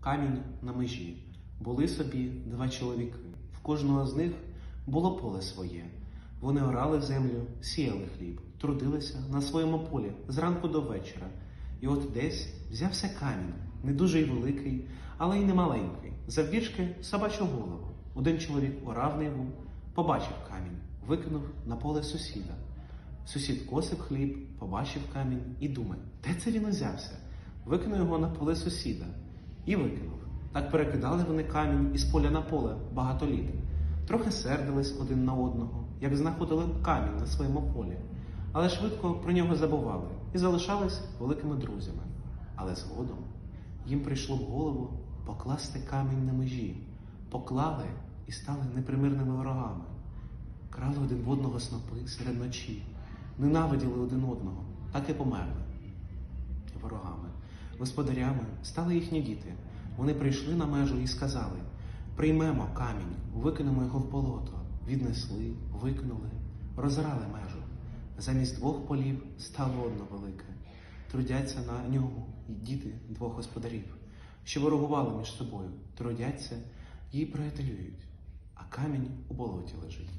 Камінь на межі. Були собі два чоловіки. В кожного з них було поле своє. Вони орали землю, сіяли хліб, трудилися на своєму полі зранку до вечора. І от десь взявся камінь, не дуже й великий, але й не маленький, завбільшки собачу голову. Один чоловік орав ниву, побачив камінь, викинув на поле сусіда. Сусід косив хліб, побачив камінь і думає, де це він узявся? Викинув його на поле сусіда і викинув. Так перекидали вони камінь із поля на поле багато літ. Трохи сердились один на одного, як знаходили камінь на своєму полі, але швидко про нього забували і залишались великими друзями. Але згодом їм прийшло в голову покласти камінь на межі, поклали і стали непримирними ворогами. Крали один в одного снопи серед ночі, ненавиділи один одного, так і померли. Ворогами, господарями стали їхні діти. Вони прийшли на межу і сказали: приймемо камінь, викинемо його в болото. Віднесли, викинули, розрали межу. Замість двох полів стало одно велике. Трудяться на ньому й діти двох господарів, що ворогували між собою, трудяться і приятелюють, а камінь у болоті лежить.